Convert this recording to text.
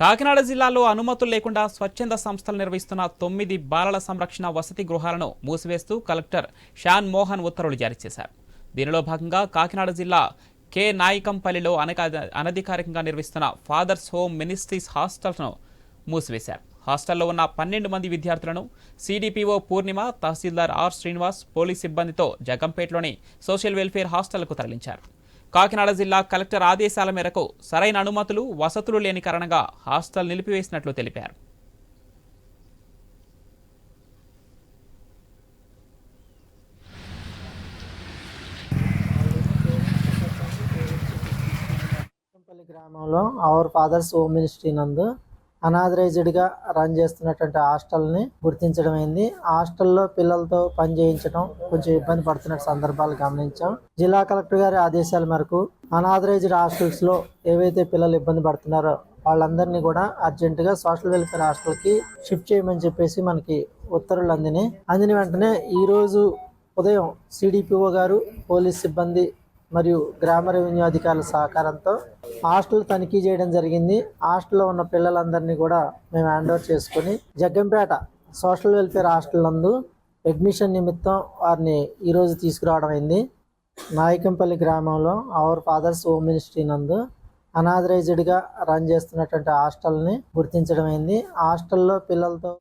కాకినాడ జిల్లాలో అనుమతులు లేకుండా స్వచ్ఛంద సంస్థలు నిర్వహిస్తున్న తొమ్మిది బాలల సంరక్షణ వసతి గృహాలను మూసివేస్తూ కలెక్టర్ షాన్ మోహన్ ఉత్తర్వులు జారీ చేశారు. దీనిలో భాగంగా కాకినాడ జిల్లా కె నాయకంపల్లిలో అనక అనధికారికంగా నిర్వహిస్తున్న ఫాదర్స్ హోమ్ మినిస్ట్రీస్ హాస్టల్ను మూసివేశారు. హాస్టల్లో ఉన్న పన్నెండు మంది విద్యార్థులను సిడిపిఓ పూర్ణిమ తహసీల్దార్ ఆర్ శ్రీనివాస్ పోలీస్ సిబ్బందితో జగంపేటలోని సోషల్ వెల్ఫేర్ హాస్టల్కు తరలించారు. కాకినాడ జిల్లా కలెక్టర్ ఆదేశాల మేరకు సరైన అనుమతులు వసతులు లేని కారణంగా హాస్టల్ నిలిపివేసినట్లు తెలిపారు. గ్రామంలో అవర్ ఫాదర్స్ హోమ్ మినిస్ట్రీ నందు అనాథరైజ్డ్గా రన్ చేస్తున్నటువంటి హాస్టల్ని గుర్తించడం అయింది హాస్టల్లో పిల్లలతో పని చేయించడం కొంచెం ఇబ్బంది పడుతున్న సందర్భాలు గమనించాం. జిల్లా కలెక్టర్ గారి ఆదేశాల మేరకు అనాథరైజ్డ్ హాస్టల్స్లో ఏవైతే పిల్లలు ఇబ్బంది పడుతున్నారో వాళ్ళందరినీ కూడా అర్జెంటుగా సోషల్ వెల్ఫేర్ హాస్టల్కి షిఫ్ట్ చేయమని చెప్పేసి మనకి ఉత్తర్వులు అందినాయి అందిన వెంటనే ఈరోజు ఉదయం సిడిపిఓ గారు పోలీస్ సిబ్బంది మరియు గ్రామ రెవెన్యూ అధికారుల సహకారంతో హాస్టల్ తనిఖీ చేయడం జరిగింది. హాస్టల్లో ఉన్న పిల్లలందరినీ కూడా మేము హ్యాండ్ ఓవర్ చేసుకుని జగ్గంపేట సోషల్ వెల్ఫేర్ హాస్టల్ నందు అడ్మిషన్ నిమిత్తం వారిని ఈరోజు తీసుకురావడం అయింది. నాయకంపల్లి గ్రామంలో అవర్ ఫాదర్స్ హోమ్ మినిస్ట్రీ నందు అనాథరైజ్డ్గా రన్ చేస్తున్నటువంటి హాస్టల్ని గుర్తించడం అయింది. హాస్టల్లో పిల్లలతో